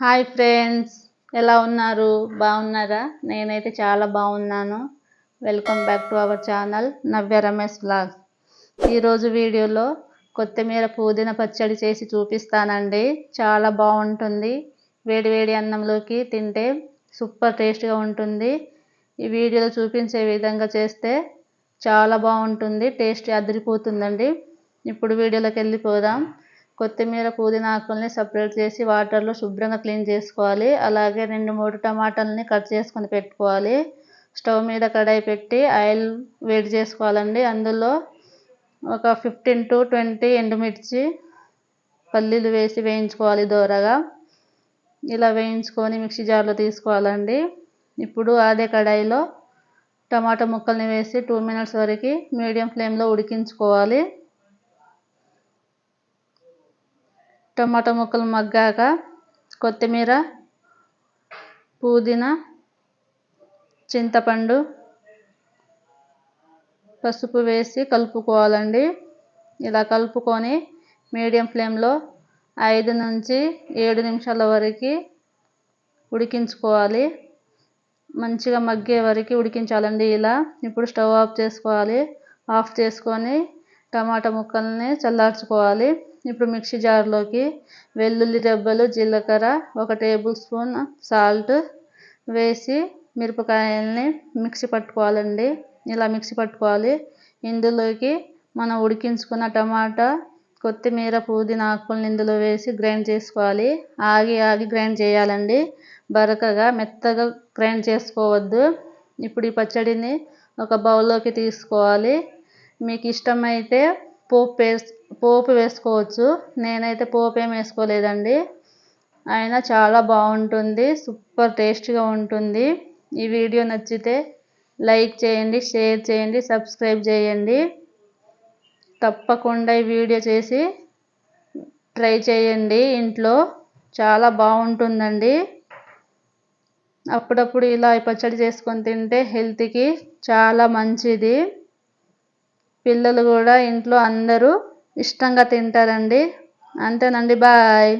Hi friends ఎలా ఉన్నారు? బాగున్నారా? నేనైతే చాలా బాగున్నాను. Welcome back to our channel Navya Ramesh blog ఈరోజు వీడియోలో కొత్తిమీర పుదీనా పచ్చడి చేసి చూపిస్తానండి. చాలా బాగుంటుంది. వేడివేడి అన్నంలోకి తింటే సూపర్ టేస్ట్గా ఉంటుంది. ఈ వీడియోలో చూపించే విధంగా చేస్తే చాలా బాగుంటుంది టేస్ట్ అదిరిపోతుందండి. ఇప్పుడు వీడియోలోకి వెళ్ళిపోదాం. కొత్తిమీర పుదీనా ఆకుల్ని సపరేట్ చేసి వాటర్లో శుభ్రంగా క్లీన్ చేసుకోవాలి. అలాగే రెండు మూడు టమాటాలని కట్ చేసుకొని పెట్టుకోవాలి. స్టవ్ మీద కడాయి పెట్టి ఆయిల్ వేడి చేసుకోవాలండి. అందులో ఒక ఫిఫ్టీన్ టు ట్వంటీ ఎండుమిర్చి పల్లీలు వేసి వేయించుకోవాలి దోరగా. ఇలా వేయించుకొని మిక్సీ జార్లో తీసుకోవాలండి. ఇప్పుడు అదే కడాయిలో టమాటా ముక్కల్ని వేసి టూ మినిట్స్ వరకు మీడియం ఫ్లేమ్లో ఉడికించుకోవాలి. టమాటా ముక్కలు మగ్గాక కొత్తిమీర పుదీనా చింతపండు పసుపు వేసి కలుపుకోవాలండి. ఇలా కలుపుకొని మీడియం ఫ్లేమ్లో ఐదు నుంచి ఏడు నిమిషాల వరకు ఉడికించుకోవాలి. మంచిగా మగ్గే వరకు ఉడికించాలండి ఇలా. ఇప్పుడు స్టవ్ ఆఫ్ చేసుకోవాలి. ఆఫ్ చేసుకొని టమాటా ముక్కల్ని చల్లార్చుకోవాలి. ఇప్పుడు మిక్సీ జార్లోకి వెల్లుల్లి రెబ్బలు జీలకర్ర ఒక టేబుల్ స్పూన్ సాల్ట్ వేసి మిరపకాయల్ని మిక్సీ పట్టుకోవాలండి. ఇలా మిక్సీ పట్టుకోవాలి. ఇందులోకి మనం ఉడికించుకున్న టమాటా కొత్తిమీర పుదీనా ఆకుల్ని ఇందులో వేసి గ్రైండ్ చేసుకోవాలి. ఆగి ఆగి గ్రైండ్ చేయాలండి. బరకగా మెత్తగా గ్రైండ్ చేసుకోవద్దు. ఇప్పుడు ఈ పచ్చడిని ఒక బౌల్లోకి తీసుకోవాలి. మీకు ఇష్టమైతే పోపు వేసు పోపు వేసుకోవచ్చు. నేనైతే పోపు ఏం వేసుకోలేదండి. అయినా చాలా బాగుంటుంది సూపర్ టేస్ట్గా ఉంటుంది. ఈ వీడియో నచ్చితే లైక్ చేయండి షేర్ చేయండి సబ్స్క్రైబ్ చేయండి. తప్పకుండా ఈ వీడియో చేసి ట్రై చేయండి ఇంట్లో. చాలా బాగుంటుందండి. అప్పుడప్పుడు ఇలా పచ్చడి చేసుకొని తింటే హెల్త్కి చాలా మంచిది. పిల్లలు కూడా ఇంట్లో అందరూ ఇష్టంగా తింటారండి. అంతేనండి బాయ్.